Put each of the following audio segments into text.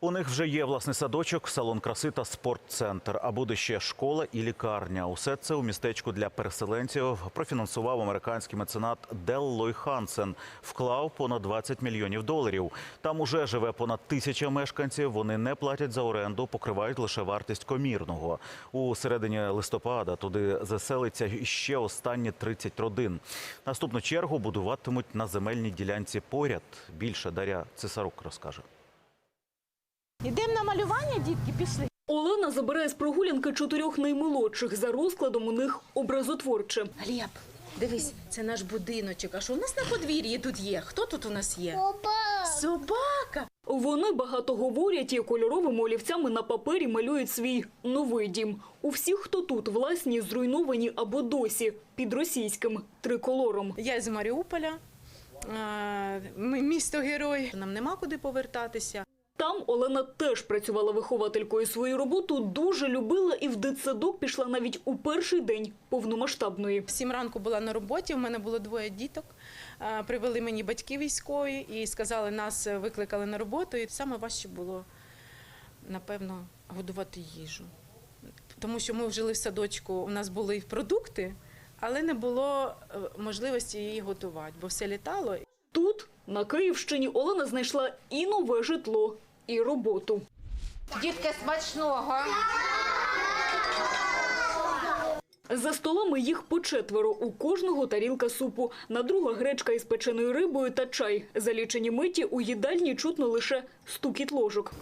У них вже є власний садочок, салон краси та спортцентр. А буде ще школа і лікарня. Усе це у містечку для переселенців профінансував американський меценат Дел Лой Хансен. Вклав понад 20 мільйонів доларів. Там уже живе понад тисяча мешканців. Вони не платять за оренду, покривають лише вартість комірного. У середині листопада туди заселиться ще останні 30 родин. Наступну чергу будуватимуть на земельній ділянці поряд. Більше Дар'я Цесарук розкаже. Ідемо на малювання, дітки, пішли. Олена забирає з прогулянки чотирьох наймолодших. За розкладом у них образотворче. Глеб, дивись, це наш будиночок. А що у нас на подвір'ї тут є? Хто тут у нас є? Собака. Вони багато говорять і кольоровими олівцями на папері малюють свій новий дім. У всіх, хто тут, власні зруйновані або досі під російським триколором. Я з Маріуполя. е, ми- Місто герой. Нам нема куди повертатися. Там Олена теж працювала вихователькою. Свою роботу дуже любила і в дитсадок пішла навіть у перший день повномасштабної. В сім ранку була на роботі. У мене було двоє діток. Привели мені батьки військові і сказали, нас викликали на роботу. І саме важче було, напевно, годувати їжу. Тому що ми жили в садочку, у нас були продукти, але не було е, можливості її готувати, бо все літало. Тут, на Київщині, Олена знайшла і нове житло, і роботу. Дітки смачного. За столами їх по четверо. У кожного тарілка супу. На друга гречка із печеною рибою та чай. За лічені миті у їдальні чутно лише стукіт ложок.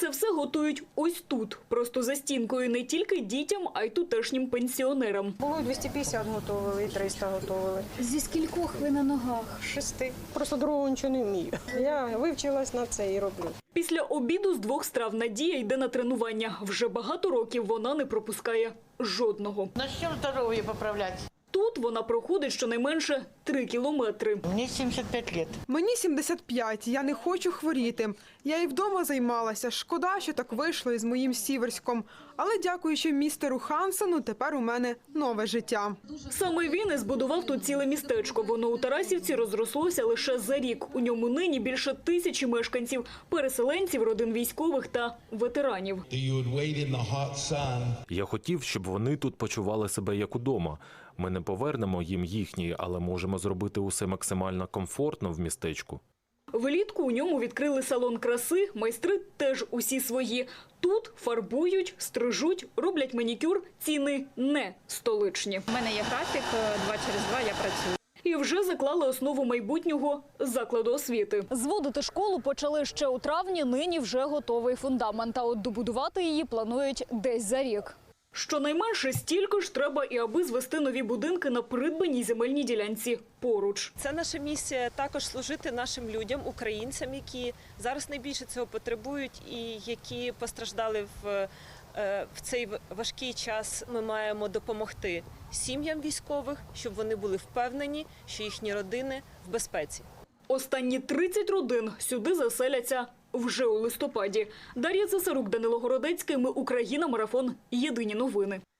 Це все готують ось тут, просто за стінкою, не тільки дітям, а й тутешнім пенсіонерам. Було 250 готували і 300 готували. Зі скількох ви на ногах? Шести. Просто другого нічого не вмію. Я вивчилась на це і роблю. Після обіду з двох страв Надія йде на тренування. Вже багато років вона не пропускає жодного. Начнем здоровье поправлять. Тут вона проходить щонайменше три кілометри. Мне 75 лет. Мені 75, я не хочу хворіти. Я і вдома займалася. Шкода, що так вийшло із моїм сіверськом. Але дякуючи містеру Хансену, тепер у мене нове життя. Саме він і збудував тут ціле містечко. Воно у Тарасівці розрослося лише за рік. У ньому нині більше тисячі мешканців, переселенців, родин військових та ветеранів. Я хотів, щоб вони тут почували себе як удома. Ми не повернемо їм їхній, але можемо зробити усе максимально комфортно в містечку. Влітку у ньому відкрили салон краси. Майстри теж усі свої. Тут фарбують, стрижуть, роблять манікюр. Ціни не столичні. У мене є графік, е, два через два я працюю. І вже заклали основу майбутнього закладу освіти. Зводити школу почали ще у травні. Нині вже готовий фундамент. А от добудувати її планують десь за рік. Щонайменше стільки ж треба і аби звести нові будинки на придбаній земельній ділянці поруч. Це наша місія також служити нашим людям, українцям, які зараз найбільше цього потребують, і які постраждали в, е, в цей важкий час. Ми маємо допомогти сім'ям військових, щоб вони були впевнені, що їхні родини в безпеці. Останні 30 родин сюди заселяться вже у листопаді. Дар'я Цесарук, Данило Городецький. Ми Україна. Марафон. Єдині новини.